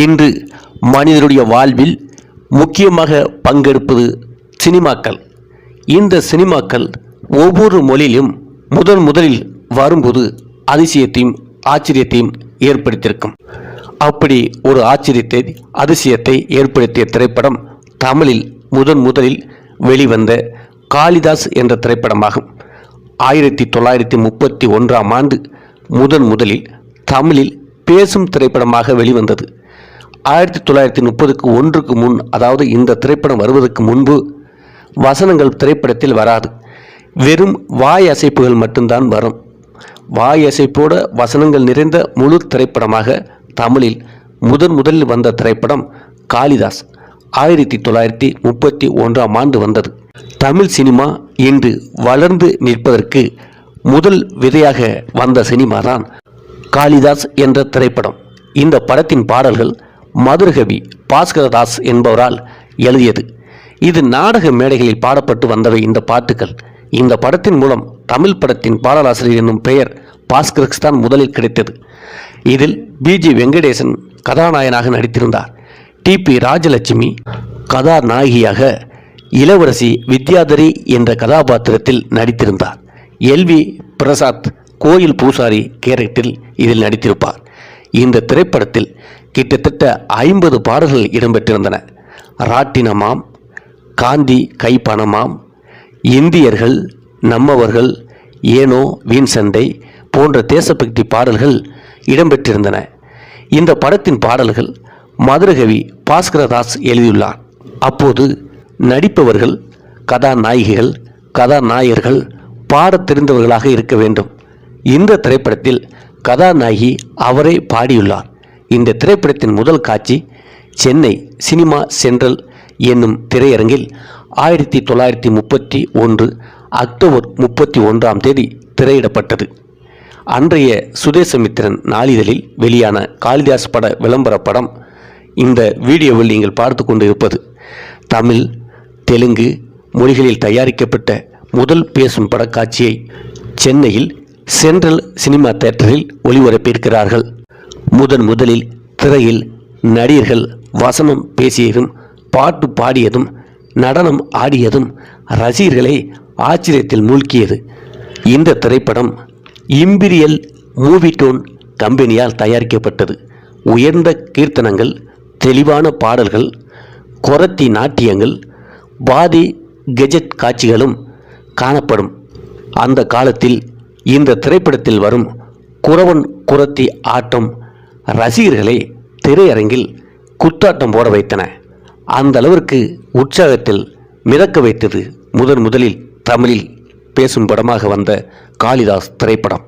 இன்று மனிதனுடைய வாழ்வில் முக்கியமாக பங்கெடுப்பது சினிமாக்கள். இந்த சினிமாக்கள் ஒவ்வொரு மொழியிலும் முதன் முதலில் வரும்போது அதிசயத்தையும் ஆச்சரியத்தையும் ஏற்படுத்தியிருக்கும். அப்படி ஒரு ஆச்சரியத்தை அதிசயத்தை ஏற்படுத்திய திரைப்படம் தமிழில் முதன் முதலில் வெளிவந்த காளிதாஸ் என்ற திரைப்படமாகும். ஆயிரத்தி தொள்ளாயிரத்தி முப்பத்தி ஒன்றாம் ஆண்டு முதன் முதலில் தமிழில் பேசும் திரைப்படமாக வெளிவந்தது. ஆயிரத்தி தொள்ளாயிரத்தி முப்பதுக்கு ஒன்றுக்கு முன் அதாவது இந்த திரைப்படம் வருவதற்கு முன்பு வசனங்கள் திரைப்படத்தில் வராது. வெறும் வாய் அசைப்புகள் மட்டும்தான் வரும். வாய் அசைப்போட வசனங்கள் நிறைந்த முழு திரைப்படமாக தமிழில் முதன் முதலில் வந்த திரைப்படம் காளிதாஸ் ஆயிரத்தி தொள்ளாயிரத்தி முப்பத்தி ஒன்றாம் ஆண்டு வந்தது. தமிழ் சினிமா இன்று வளர்ந்து நிற்பதற்கு முதல் விதையாக வந்த சினிமா தான் காளிதாஸ் என்ற திரைப்படம். இந்த படத்தின் பாடல்கள் மதுரகவி பாஸ்கரதாஸ் என்பவரால் எழுதியது. இது நாடக மேடைகளில் பாடப்பட்டு வந்தவை இந்த பாட்டுகள். இந்த படத்தின் மூலம் தமிழ் படத்தின் பாடலாசிரியர் என்னும் பெயர் பாஸ்கருக்கு தான் முதலில் கிடைத்தது. இதில் பிஜி வெங்கடேசன் கதாநாயகனாக நடித்திருந்தார். டிபி ராஜலட்சுமி கதாநாயகியாக இளவரசி வித்யாதரி என்ற கதாபாத்திரத்தில் நடித்திருந்தார். எல்வி பிரசாத் கோயில் பூசாரி கேரக்டரில் இதில் நடித்திருப்பார். இந்த திரைப்படத்தில் கிட்டத்தட்ட ஐம்பது பாடல்கள் இடம்பெற்றிருந்தன. ராட்டினமாம் காந்தி கைப்பணமாம் இந்தியர்கள் நம்மவர்கள் ஏனோ வீண் சண்டை போன்ற தேசபக்தி பாடல்கள் இடம்பெற்றிருந்தன. இந்த படத்தின் பாடல்கள் மதுரகவி பாஸ்கரதாஸ் எழுதியுள்ளார். அப்போது நடிப்பவர்கள் கதாநாயகிகள் கதாநாயகர்கள் பாடத் தெரிந்தவர்களாக இருக்க வேண்டும். இந்த திரைப்படத்தில் கதாநாயகி அவரே பாடியுள்ளார். இந்த திரைப்படத்தின் முதல் காட்சி சென்னை சினிமா சென்ட்ரல் என்னும் திரையரங்கில் ஆயிரத்தி தொள்ளாயிரத்தி முப்பத்தி ஒன்று அக்டோபர் முப்பத்தி ஒன்றாம் தேதி திரையிடப்பட்டது. அன்றைய சுதேசமித்திரன் நாளிதழில் வெளியான காளிதாஸ் பட விளம்பர படம் இந்த வீடியோவில் நீங்கள் பார்த்து கொண்டு இருப்பது தமிழ் தெலுங்கு மொழிகளில் தயாரிக்கப்பட்ட முதல் பேசும் படக்காட்சியை சென்னையில் சென்ட்ரல் சினிமா தேட்டரில் ஒளிபரப்பியிருக்கிறார்கள். முதன் முதலில் திரையில் நடிகர்கள் வசனம் பேசியதும் பாட்டு பாடியதும் நடனம் ஆடியதும் ரசிகர்களை ஆச்சரியத்தில் மூழ்கியது. இந்த திரைப்படம் இம்பீரியல் மூவிடோன் கம்பெனியால் தயாரிக்கப்பட்டது. உயர்ந்த கீர்த்தனங்கள் தெளிவான பாடல்கள் கொரத்தி நாட்டியங்கள் பாதி கெஜெட் காட்சிகளும் காணப்படும். அந்த காலத்தில் இந்த திரைப்படத்தில் வரும் குறவன் குரத்தி ஆட்டம் ரசிகர்களை திரையரங்கில் குத்தாட்டம் போட வைத்தன. அந்த அளவிற்கு உற்சாகத்தில் மிதக்க வைத்தது முதன் முதலில் தமிழில் பேசும் படமாக வந்த காளிதாஸ் திரைப்படம்.